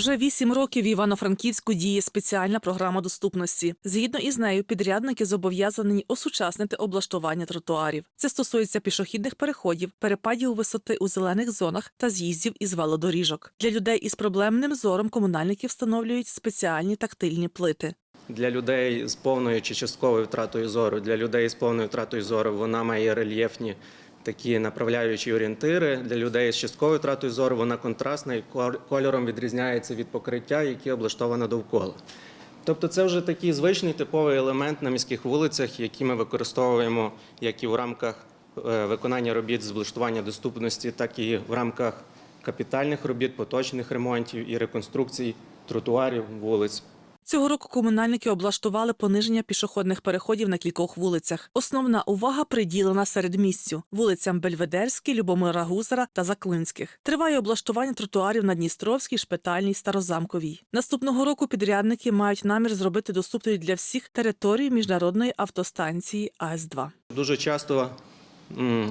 Уже вісім років в Івано-Франківську діє спеціальна програма доступності. Згідно із нею, підрядники зобов'язані осучаснити облаштування тротуарів. Це стосується пішохідних переходів, перепадів висоти у зелених зонах та з'їздів із велодоріжок. Для людей із проблемним зором комунальники встановлюють спеціальні тактильні плити. Для людей з повною чи частковою втратою зору, для людей з повною втратою зору вона має рельєфні такі направляючі орієнтири. Для людей з частковою втратою зору вона контрастна і кольором відрізняється від покриття, яке облаштовано довкола. Тобто це вже такий звичний типовий елемент на міських вулицях, який ми використовуємо як і в рамках е, виконання робіт з облаштування доступності, так і в рамках капітальних робіт, поточних ремонтів і реконструкцій тротуарів, вулиць. Цього року комунальники облаштували пониження пішохідних переходів на кількох вулицях. Основна увага приділена середмістю вулицям Бельведерській, Любомира Гузара та Заклинських. Триває облаштування тротуарів на Дністровській, Шпитальній, Старозамковій. Наступного року підрядники мають намір зробити доступною для всіх територію міжнародної автостанції АС-2. Дуже часто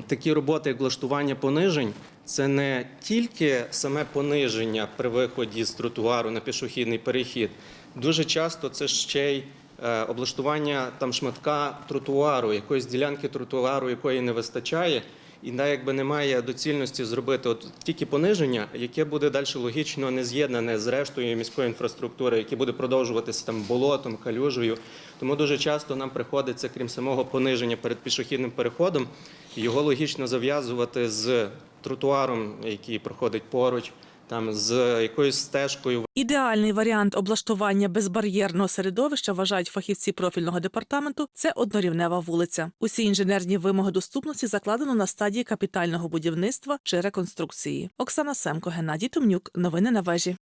такі роботи, як влаштування понижень, це не тільки саме пониження при виході з тротуару на пішохідний перехід. Дуже часто це ще й е, облаштування там шматка тротуару, якоїсь ділянки тротуару, якої не вистачає. І да, якби немає доцільності зробити от тільки пониження, яке буде далі логічно не з'єднане з рештою міської інфраструктури, яке буде продовжуватися там болотом, калюжею. Тому дуже часто нам приходиться, крім самого пониження перед пішохідним переходом, його логічно зав'язувати з тротуаром, який проходить поруч, там з якоюсь стежкою. Ідеальний варіант облаштування безбар'єрного середовища вважають фахівці профільного департаменту. Це однорівнева вулиця. Усі інженерні вимоги доступності закладено на стадії капітального будівництва чи реконструкції. Оксана Семко, Геннадій Томнюк. Новини на вежі.